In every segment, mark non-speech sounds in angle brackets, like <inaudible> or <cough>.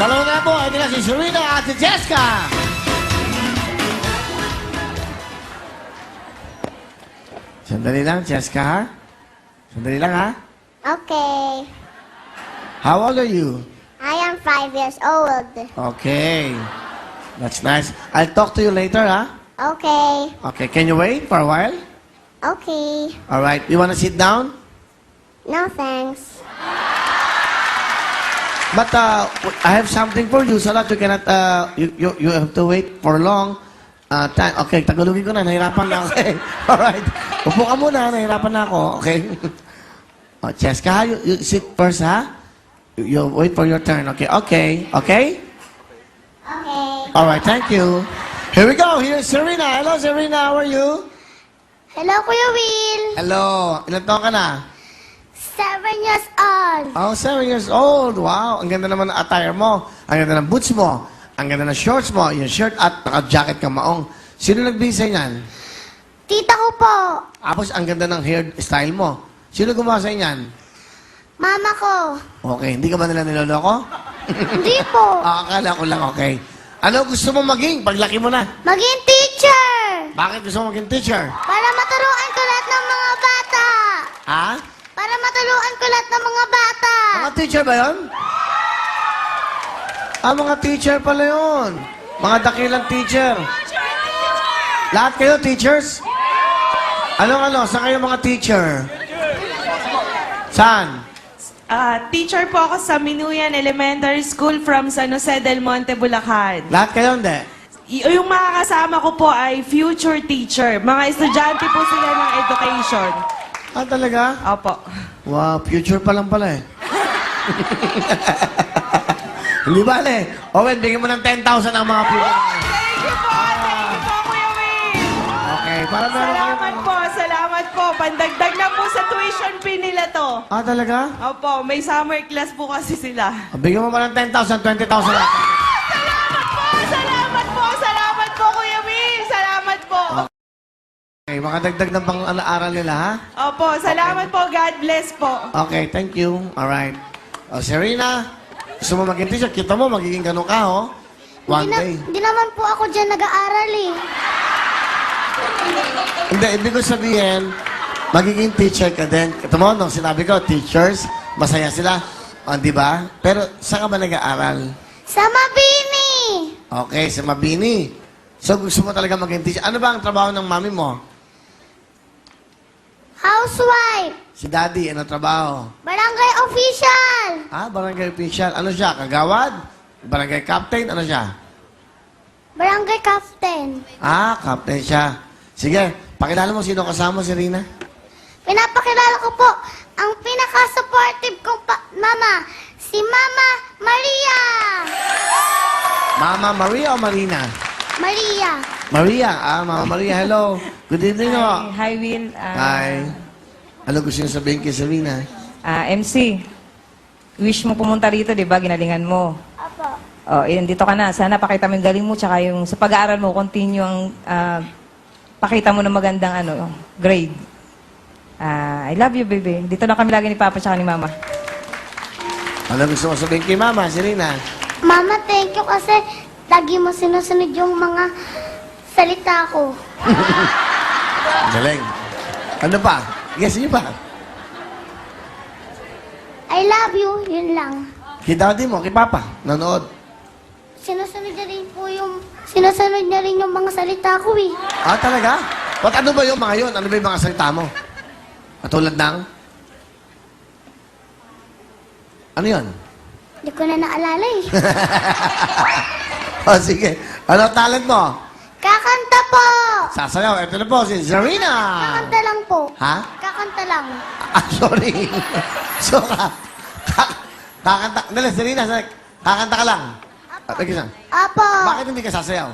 Dalawa na po, ito na si Serena at si Jessica. Sandali lang, Jessica, ha? Sandali lang, ha? Okay. How old are you? I am five years old. Okay. That's nice. I'll talk to you later, ha? Okay. Okay, can you wait for a while? Okay. All right. You want to sit down? No thanks. But uh, I have something for you so that you cannot, uh, you, you, you have to wait for long uh, time. Okay, tagalogin ko na, nahirapan na ako. Okay, <laughs> alright. Upo ka muna, nahirapan na ako. Okay. <laughs> oh, Cheska, you, you sit first, ha? You, you wait for your turn. Okay, okay, okay? Okay. Alright, thank you. Here we go. Here's Serena. Hello, Serena. How are you? Hello, Kuya Will. Hello. Ilan taon ka na? Seven years old. Oh, seven years old. Wow. Ang ganda naman ng attire mo. Ang ganda ng boots mo. Ang ganda ng shorts mo. Yung shirt at naka-jacket ka maong. Sino nagbisa niyan? Tita ko po. Tapos ang ganda ng hairstyle mo. Sino gumawa sa niyan? Mama ko. Okay, hindi ka ba nila niloloko? Hindi po. <laughs> Ah, akala ko lang, okay. Ano gusto mo maging paglaki mo na? Maging teacher. Bakit gusto mo maging teacher? Para maturuan ko lahat ng mga bata. Ha? Para maturuan ko lahat ng mga bata. Mga teacher ba yon? Ah, mga teacher pala yun. Mga dakilang teacher. Lahat kayo teachers? Anong ano? Saan kayo mga teacher? Saan? Ah, teacher po ako sa Minuyan Elementary School from San Jose del Monte, Bulacan. Lahat kayo hindi? Y- yung mga kasama ko po ay future teacher. Mga estudyante po sila ng education. Ah, talaga? Opo. Wow, future pa lang pala eh. <laughs> Hindi bale. Owen, bigyan mo ng 10,000 ang mga future. Thank you po! Thank you po, Kuya Will! Okay, para meron kayo. Salamat po, salamat po. Pandagdag na po sa tuition fee nila to. Ah, talaga? Opo, may summer class po kasi sila. Bigyan mo ba ng 10,000, 20,000 lang? Makadagdag ng pang-aaral nila, ha? Opo, salamat po. God bless po. Okay, thank you. Alright. O, Serena, gusto mo maging teacher? Kita mo, magiging ganun ka, oh. One Hindi, na, day. hindi naman po ako dyan nag-aaral eh. Hindi, ibig ko sabihin, magiging teacher ka din. Ito mo, nung sinabi ko, teachers, masaya sila. O, di ba? Pero, saan ka ba nag-aaral? Sa Mabini. Okay, sa Mabini. So, gusto mo talaga maging teacher. Ano ba ang trabaho ng mami mo? Housewife. Si daddy, ano trabaho? Barangay official. Ah, barangay official. Ano siya? Kagawad? Barangay captain? Ano siya? Barangay captain. Ah, captain siya. Sige, pakilala mo sino kasama si Rina. Pinapakilala ko po ang pinaka-supportive kong pa- mama, si Mama Maria. Mama Maria o Marina? Maria. Maria. Ah, Mama Maria, hello. Good evening, Hi, ho. hi Will. Ah, Hi. Ano gusto niyo sabihin kay Serena? ah, MC, wish mo pumunta rito, di ba? Ginalingan mo. Apo. Oh, eh, dito ka na. Sana pakita mo yung galing mo, tsaka yung sa pag-aaral mo, continue ang ah, pakita mo ng magandang ano, grade. Ah, I love you, baby. Dito na kami lagi ni Papa tsaka ni Mama. Ano gusto mo sabihin kay Mama, Serena? Mama, thank you kasi lagi mo sinusunod yung mga salita ko. <laughs> Galing. Ano pa? Yes, yun pa. I love you, yun lang. Kay daddy mo, kay Papa, nanood. Sinusunod niya rin po yung, sinusunod niya rin yung mga salita ko eh. Ah, talaga? Ba't ano ba yung mga yun? Ano ba yung mga salita mo? Katulad ng? Ano yun? Hindi ko na naalala eh. oh, <laughs> sige. Ano talent mo? Kakanta po! Sasayaw. Ito na po, si Zarina. Kakanta lang po. Ha? Kakanta lang. <laughs> Ah, sorry. so, ka, ka, kakanta. Dali, Zarina, sa- kakanta ka lang. Ah, teka lang. Apo. Bakit hindi ka sasayaw?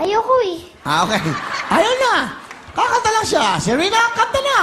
Ayoko eh. Ah, okay. Ayaw na. Kakanta lang siya. Serena, kanta na.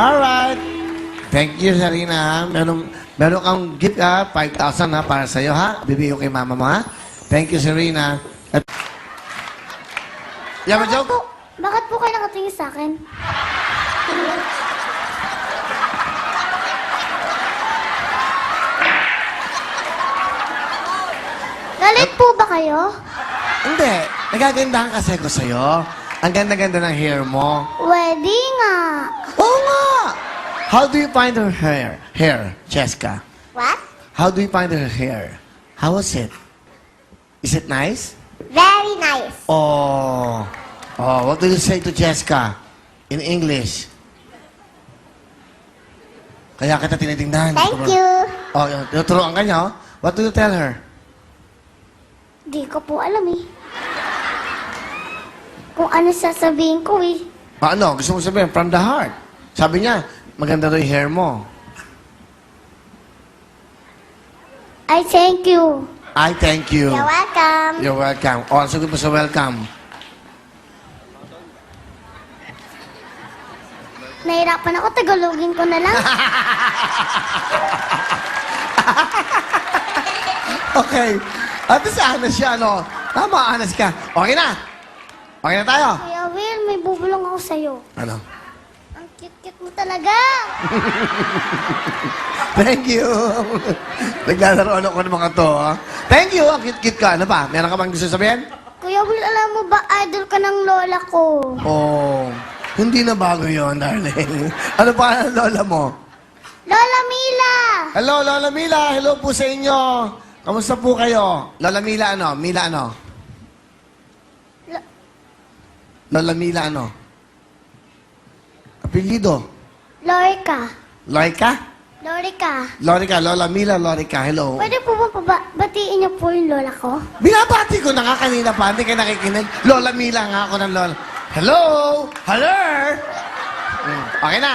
Alright. Thank you, Sarina. Meron, meron kang gift ha, 5,000 ha, para sa'yo ha. Bibigyan ko kay mama mo ha. Thank you, Sarina. At... Yaman Bakit joke? po, bakit po kayo nakatingin sa akin? Galit po ba kayo? Hindi. Nagagandahan kasi ko sa'yo. Ang ganda-ganda ng hair mo. Pwede nga. Oo nga! How do you find her hair? Hair, Cheska. What? How do you find her hair? How was it? Is it nice? Very nice. Oh. Oh, what do you say to Cheska in English? Kaya kita tinitingnan. Thank you. Oh, yun. Tinuturoan ka niya, oh. What do you tell her? Di ko po alam eh. Kung ano sasabihin ko eh. Ah, ano? Gusto mo sabihin? From the heart. Sabi niya, maganda daw yung hair mo. I thank you. I thank you. You're welcome. You're welcome. Oh, ang sagot mo sa welcome. Nahirapan ako, tagalogin ko na lang. <laughs> Okay. At least honest siya, no? Tama, honest ka. Okay na. Okay na tayo. Kuya Will, ako sa'yo. Ano? Ang cute-cute mo talaga. <laughs> Thank you. Naglalaro ano ko ng mga to, ha? Thank you. Ang cute-cute ka. Ano pa? Meron ka bang gusto sabihin? Kuya Will, alam mo ba, idol ka ng lola ko. Oh, hindi na bago yon darling. Ano pa ang lola mo? Lola Mila! Hello, Lola Mila. Hello po sa inyo. Kamusta po kayo? Lola Mila ano? Mila ano? Lo- Lola Mila ano? Apelido? Lorica. Loika? Lorica. Lorica, Lola Mila, Lorica. Hello. Pwede po ba batiin niyo po yung lola ko? Binabati ko na nga kanina pa, hindi kayo nakikinig. Lola Mila nga ako ng Lola. Hello? Hello? Mm, Okay na.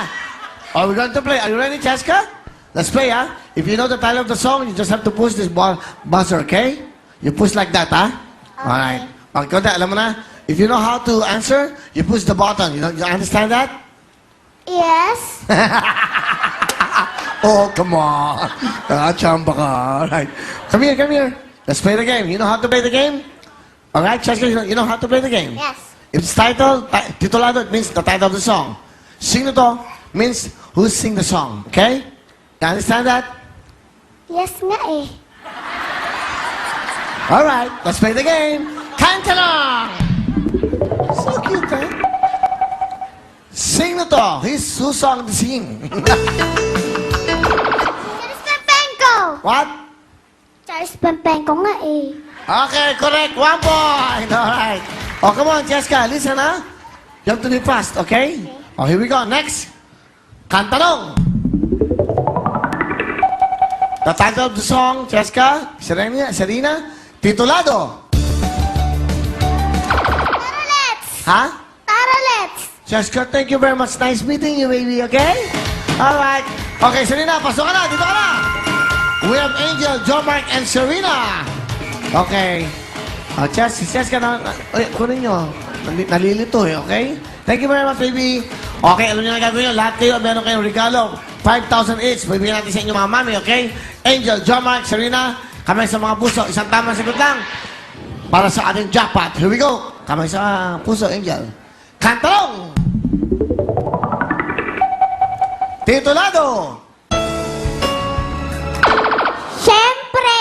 Are we going to play? Are you ready, Cheska? Let's play, ha? If you know the title of the song, you just have to push this bu- buzzer, okay? You push like that, ha? Alright. Okay, konti, alam mo na? If you know how to answer, you push the button. You, know, you understand that? Yes. <laughs> Oh, come on. Nakachamba ka. Alright. Come here, come here. Let's play the game. You know how to play the game? Alright, Cheska, you know, you know how to play the game? Yes. If it's titled, ti- titulado, it means the title of the song. Sing to means who sing the song. Okay? You understand that? Yes nga eh. Alright, let's play the game. Kanta Sing na to. Who's, who song to sing? Charles Pempenko! What? Charles Pempenko nga eh. Okay, correct. One point. <laughs> Alright. Oh, come on, Jessica. Listen, ha? You have to be fast, okay? Oh, here we go. Next. Kantanong. The title of the song, Jessica, Serena, Serena, titulado. Taralets! Ha? Jessica, thank you very much. Nice meeting you, baby, okay? Alright. Okay, Serena, pasok ka na. Dito ka na. We have Angel, John Mark, and Serena. Okay. Oh, Jess, Jessica, na, na, uy, kunin nyo. Nali- Nalilito eh, okay? Thank you very much, baby. Okay, alam niyo na gagawin nyo. Lahat kayo, meron kayong regalo. 5,000 each. Bibigyan natin sa inyo mga mami, okay? Angel, John Mark, Serena, kamay sa mga puso. Isang tamang sagot lang para sa ating jackpot. Here we go. Kamay sa puso, Angel. Kantalong! Titulado! Siyempre!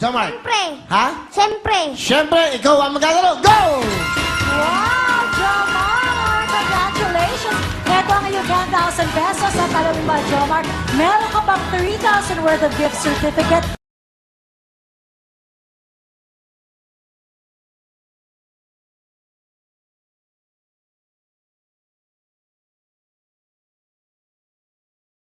John Mark. Siyempre! Ha? Siyempre! Siyempre, ikaw ang maglalaro. Go! Wow, Jomar! Congratulations! Ito ang iyong 10,000 pesos at alam mo ba, Jomar, meron ka pang 3,000 worth of gift certificate